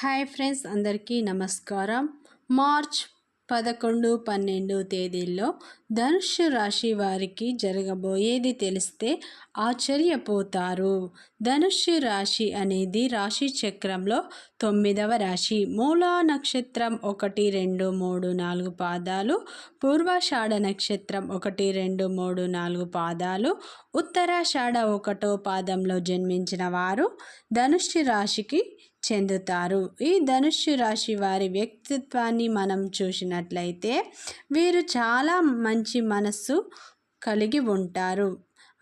Hi friends అందరికీ నమస్కారం. March పదకొండు పన్నెండు తేదీల్లో ధనుషు రాశి వారికి జరగబోయేది తెలిస్తే ఆశ్చర్యపోతారు. ధనుషు రాశి అనేది రాశి చక్రంలో తొమ్మిదవ రాశి. మూలా నక్షత్రం ఒకటి రెండు మూడు నాలుగు పాదాలు. పూర్వాషాఢ నక్షత్రం ఒకటి రెండు మూడు నాలుగు పాదాలు. ఉత్తరాషాఢ ఒకటో పాదంలో జన్మించిన వారు ధనుష్టి రాశికి చెందుతారు. ఈ ధనుష్సు రాశి వారి వ్యక్తిత్వాన్ని మనం చూసినట్లయితే వీరు చాలా మంచి మనస్సు కలిగి ఉంటారు.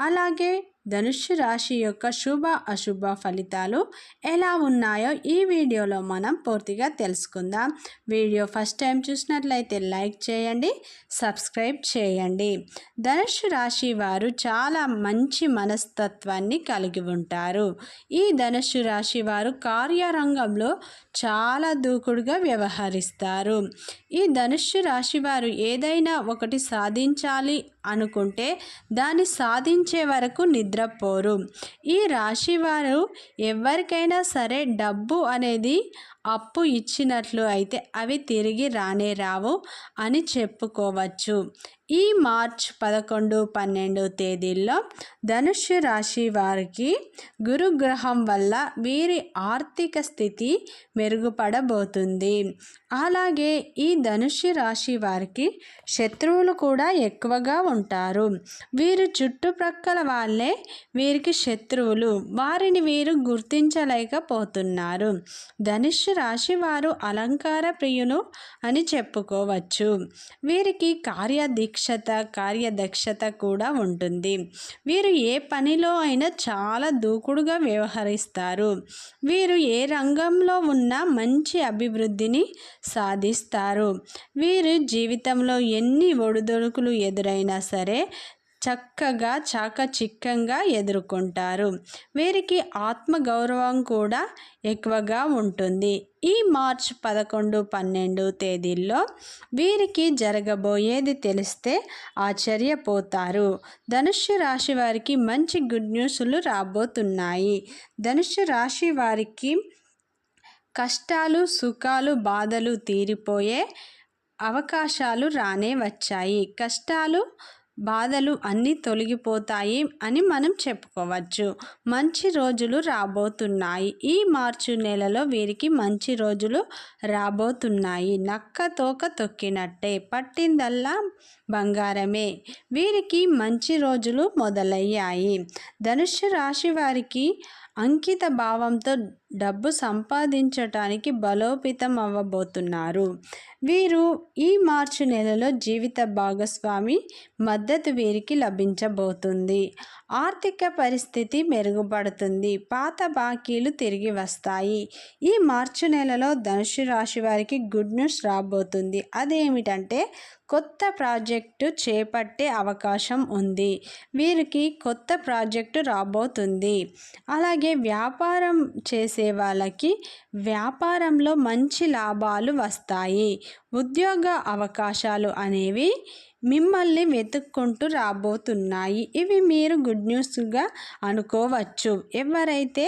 అలాగే ధనుస్సు రాశి యొక్క శుభ అశుభ ఫలితాలు ఎలా ఉన్నాయో ఈ వీడియోలో మనం పూర్తిగా తెలుసుకుందాం. వీడియో ఫస్ట్ టైం చూసినట్లయితే లైక్ చేయండి సబ్స్క్రైబ్ చేయండి. ధనుష్ రాశి వారు చాలా మంచి మనస్తత్వాన్ని కలిగి ఉంటారు. ఈ ధనుస్సు రాశి వారు కార్యరంగంలో చాలా దూకుడుగా వ్యవహరిస్తారు. ఈ ధనుస్సు రాశి వారు ఏదైనా ఒకటి సాధించాలి అనుకుంటే దాన్ని సాధించే వరకు నిద్రపోరు. ఈ రాశి వారు ఎవరికైనా సరే డబ్బు అనేది అప్పు ఇచ్చినట్లు అయితే అవి తిరిగి రానే రావు అని చెప్పుకోవచ్చు. ఈ మార్చ్ పదకొండు పన్నెండు తేదీల్లో ధనుష్య రాశి వారికి గురుగ్రహం వల్ల వీరి ఆర్థిక స్థితి మెరుగుపడబోతుంది. అలాగే ఈ ధనుష్య రాశి వారికి శత్రువులు కూడా ఎక్కువగా ఉంటారు. వీరు చుట్టుప్రక్కల వాళ్ళే వీరికి శత్రువులు. వారిని వీరు గుర్తించలేకపోతున్నారు. ధనుష్య రాశి వారు అలంకార ప్రియులు అని చెప్పుకోవచ్చు. వీరికి కార్యదీక్షత కార్యదక్షత కూడా ఉంటుంది. వీరు ఏ పనిలో అయినా చాలా దూకుడుగా వ్యవహరిస్తారు. వీరు ఏ రంగంలో ఉన్న మంచి అభివృద్ధిని సాధిస్తారు. వీరు జీవితంలో ఎన్ని ఒడిదొడుకులు ఎదురైనా సరే చక్కగా చాకచిక్కంగా ఎదుర్కొంటారు. వీరికి ఆత్మగౌరవం కూడా ఎక్కువగా ఉంటుంది. ఈ మార్చ్ పదకొండు పన్నెండు తేదీల్లో వీరికి జరగబోయేది తెలిస్తే ఆశ్చర్యపోతారు. ధనుష్య రాశి వారికి మంచి గుడ్ న్యూస్లు రాబోతున్నాయి. ధనుష్య రాశి వారికి కష్టాలు సుఖాలు బాధలు తీరిపోయే అవకాశాలు రానే వచ్చాయి. కష్టాలు బాధలు అన్నీ తొలగిపోతాయి అని మనం చెప్పుకోవచ్చు. మంచి రోజులు రాబోతున్నాయి. ఈ మార్చి నెలలో వీరికి మంచి రోజులు రాబోతున్నాయి. నక్క తోక తొక్కినట్టే పట్టిందల్లా బంగారమే. వీరికి మంచి రోజులు మొదలయ్యాయి. ధనుషు రాశి వారికి అంకిత భావంతో డబ్బు సంపాదించటానికి బలోపేతం అవ్వబోతున్నారు వీరు ఈ మార్చి నెలలో జీవిత భాగస్వామి మద్దతు వీరికి లభించబోతుంది. ఆర్థిక పరిస్థితి మెరుగుపడుతుంది. పాత బాకీలు తిరిగి వస్తాయి. ఈ మార్చి నెలలో ధనుసు రాశి వారికి గుడ్ న్యూస్ రాబోతుంది. అదేమిటంటే కొత్త ప్రాజెక్టు చేపట్టే అవకాశం ఉంది. వీరికి కొత్త ప్రాజెక్టు రాబోతుంది. అలాగే వ్యాపారం చేసే వాళ్ళకి వ్యాపారంలో మంచి లాభాలు వస్తాయి. ఉద్యోగ అవకాశాలు అనేవి మిమ్మల్ని వెతుక్కుంటూ రాబోతున్నాయి. ఇవి మీరు గుడ్ న్యూస్గా అనుకోవచ్చు. ఎవరైతే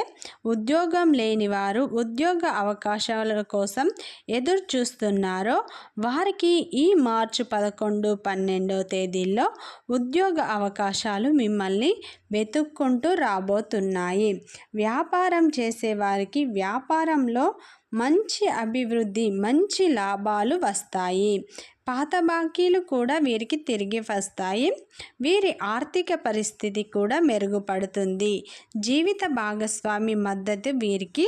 ఉద్యోగం లేని వారు ఉద్యోగ అవకాశాల కోసం ఎదురు చూస్తున్నారో వారికి ఈ మార్చి పదకొండు పన్నెండో తేదీల్లో ఉద్యోగ అవకాశాలు మిమ్మల్ని వెతుక్కుంటూ రాబోతున్నాయి. వ్యాపారం చేసేవారికి వ్యాపారంలో మంచి అభివృద్ధి మంచి లాభాలు వస్తాయి. పాత బాకీలు కూడా వీరికి తిరిగి వస్తాయి. వీరి ఆర్థిక పరిస్థితి కూడా మెరుగుపడుతుంది. జీవిత భాగస్వామి మద్దతు వీరికి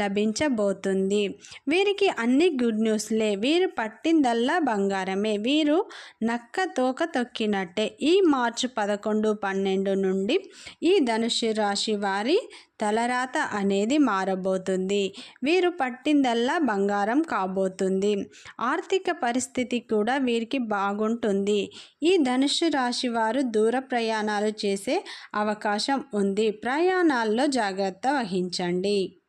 లభించబోతుంది. వీరికి అన్ని గుడ్ న్యూస్లే. వీరు పట్టిందల్లా బంగారమే. వీరు నక్క తోక తొక్కినట్టే. ఈ మార్చి పదకొండు పన్నెండు నుండి ఈ ధనుషు రాశి వారి తలరాత అనేది మారబోతుంది. వీరు పట్టిందల్లా బంగారం కాబోతుంది. ఆర్థిక పరిస్థితి కూడా కూడా వీరికి బాగుంటుంది. ఈ ధనుసు రాశి వారు దూర ప్రయాణాలు చేసే అవకాశం ఉంది. ప్రయాణాల్లో జాగ్రత్త వహించండి.